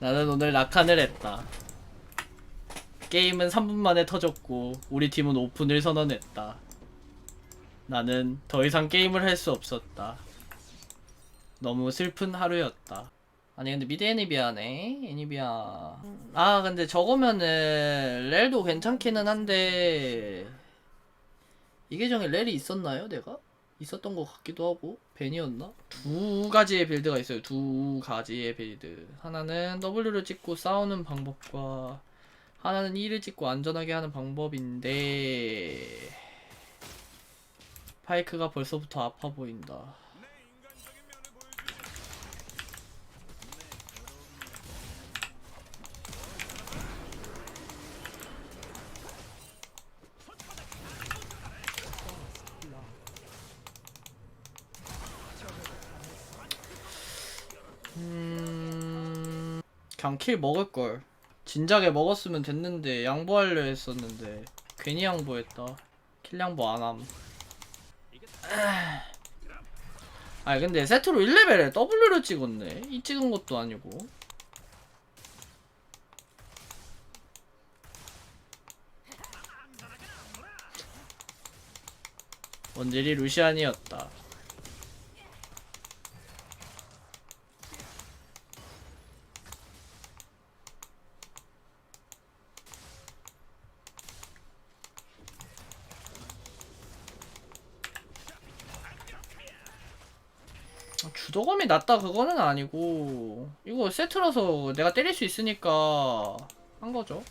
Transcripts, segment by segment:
나는 오늘 낙한을 했다. 게임은 3분 만에 터졌고 우리 팀은 오픈을 선언했다. 나는 더 이상 게임을 할 수 없었다. 너무 슬픈 하루였다. 아니 근데 미드 애니비아네 애니비아 아 근데 저거면은 렐도 괜찮기는 한데 이 계정에 렐이 있었나요 내가? 있었던 것 같기도 하고 벤이었나? 두 가지의 빌드가 있어요. 두 가지의 빌드. 하나는 W를 찍고 싸우는 방법과 하나는 E를 찍고 안전하게 하는 방법인데 파이크가 벌써부터 아파 보인다 음... 그냥 킬 먹을 걸. 진작에 먹었으면 됐는데 양보하려 했었는데 괜히 양보했다. 킬 양보 안 함. 아 근데 세트로 1레벨에 W를 찍었네. 이 찍은 것도 아니고. 원딜이 루시안이었다. 주도감이 낮다 그거는 아니고 이거 세트라서 내가 때릴 수 있으니까 한 거죠.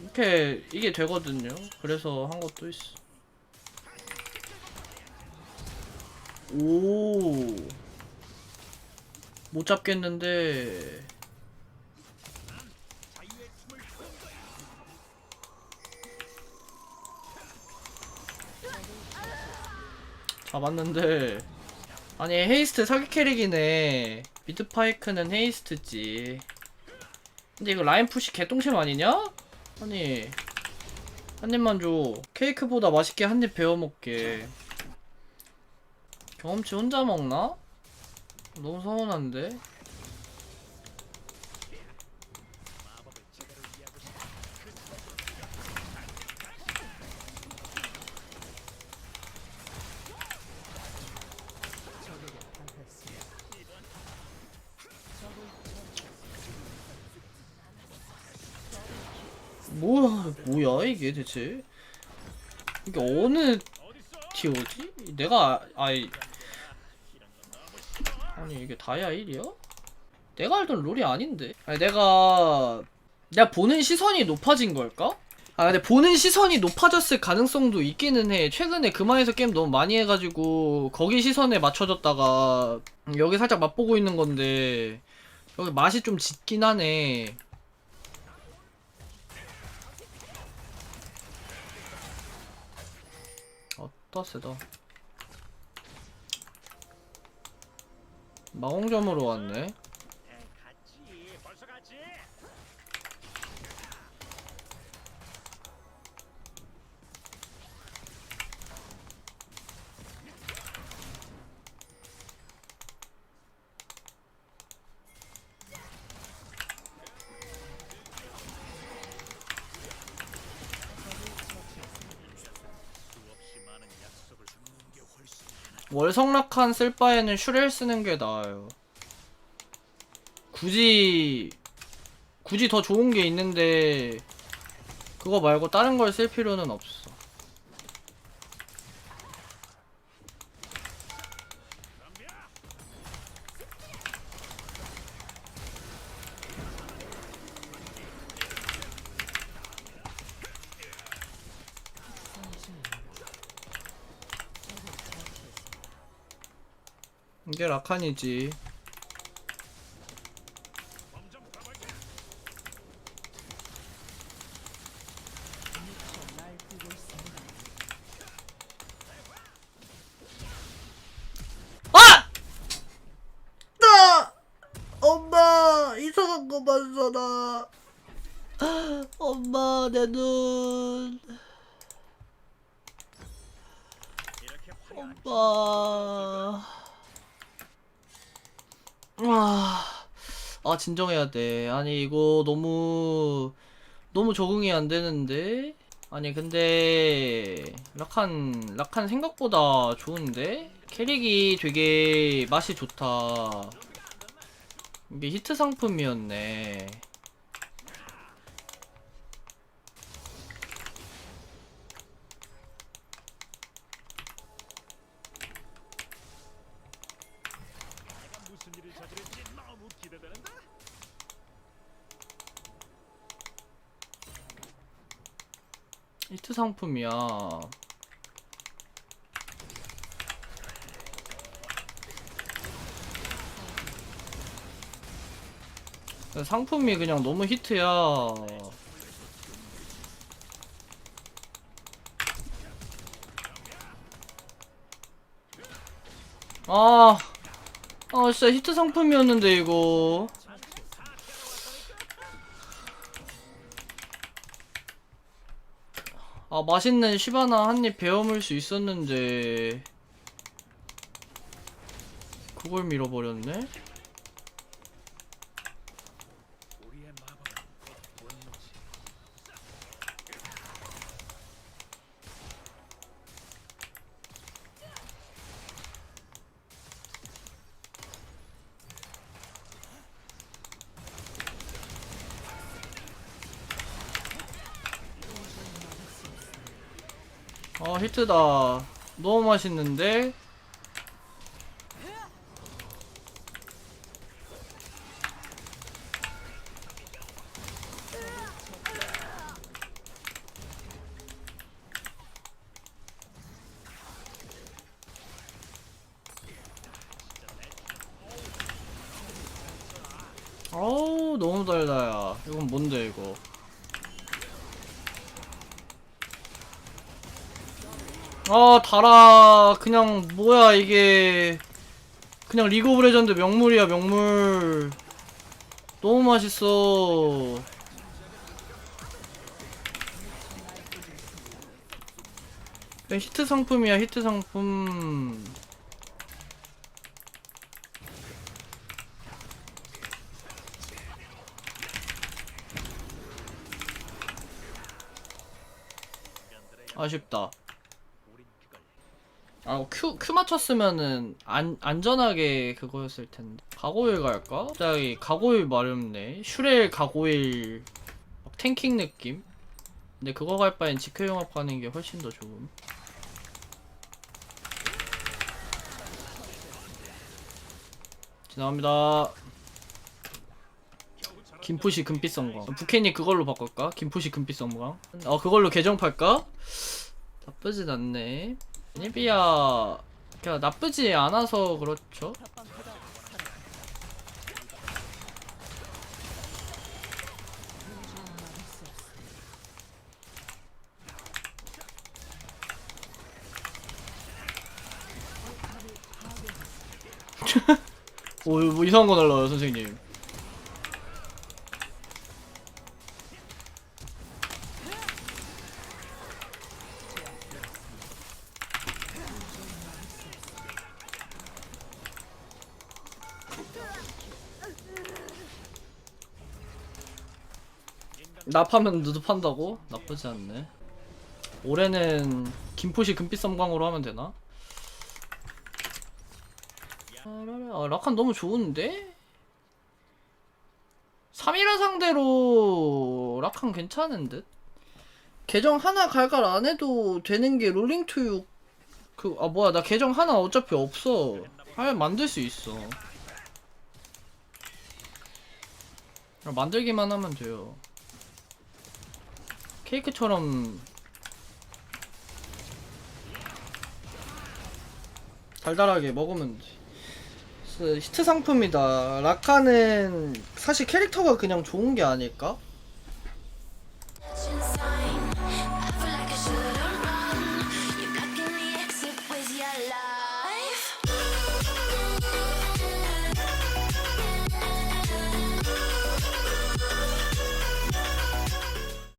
이렇게 이게 되거든요. 그래서 한 것도 있어. 오. 못 잡겠는데. 잡았는데. 아니 헤이스트 사기 캐릭이네. 미드파이크는 헤이스트지. 근데 이거 라인 푸시 개똥심 아니냐? 아니 한 입만 줘. 케이크보다 맛있게 한 입 베어 먹게. 경험치 혼자 먹나? 너무 서운한데? 뭐야, 뭐야, 이게 대체? 이게 어느 티어지? 내가, 아이, 아니 이게 다이아 1이야? 내가 알던 롤이 아닌데 아니 내가 내가 보는 시선이 높아진 걸까? 아 근데 보는 시선이 높아졌을 가능성도 있기는 해 최근에 그만해서 게임 너무 많이 해가지고 거기 시선에 맞춰졌다가 여기 살짝 맛보고 있는 건데 여기 맛이 좀 짙긴 하네 어따 세다 마공점으로 왔네. 월성락한 쓸 바에는 슈렐 쓰는 게 나아요. 굳이 굳이 더 좋은 게 있는데 그거 말고 다른 걸 쓸 필요는 없어. 이게 라칸이지. 아! 나! 엄마! 이상한 거 봤어, 나. 엄마 내 눈. 이렇게 화려한 엄마. 아, 아 진정해야 돼. 아니 이거 너무 너무 적응이 안 되는데. 아니 근데 라칸 라칸 생각보다 좋은데 캐릭이 되게 맛이 좋다. 이게 히트 상품이었네. 1트 상품이야. 상품이 그냥 너무 히트야. 아, 아 진짜 히트 상품이었는데 이거. 아 맛있는 시바나 한 입 베어물 수 있었는데 그걸 밀어버렸네? 우리의 마법은 곧 분노지. 아 히트다. 너무 맛있는데? 어우 너무 달다야. 이건 뭔데 이거 아 달아. 그냥 뭐야 이게. 그냥 리그 오브 레전드 명물이야 명물. 너무 맛있어. 히트 상품이야 히트 상품. 아쉽다 아, 큐, 큐 맞췄으면은 안, 안전하게 그거였을 텐데. 가고일 갈까? 갑자기 가고일 마렵네. 슈렐 가고일 막 탱킹 느낌? 근데 그거 갈 바엔 지켜용합 가는 게 훨씬 더 좋음. 지나갑니다. 김푸시 금빛 성광. 부캐니 그걸로 바꿀까? 김푸시 금빛 성광. 어, 그걸로 계정 팔까? 나쁘진 않네. 니비야 그냥 나쁘지 않아서 그렇죠. 오, 뭐 이상한 거 날라요, 선생님. 납하면 누드 판다고? 나쁘지 않네. 올해는 김포시 금빛 섬광으로 하면 되나? 아, 라칸 너무 좋은데? 3일화 상대로 라칸 괜찮은 듯? 계정 하나 갈갈 안 해도 되는 게 롤링 투유 그, 아 뭐야 나 계정 하나 어차피 없어 하면 만들 수 있어 만들기만 하면 돼요 케이크처럼 달달하게 먹으면 히트 상품이다. 라카는 사실 캐릭터가 그냥 좋은 게 아닐까?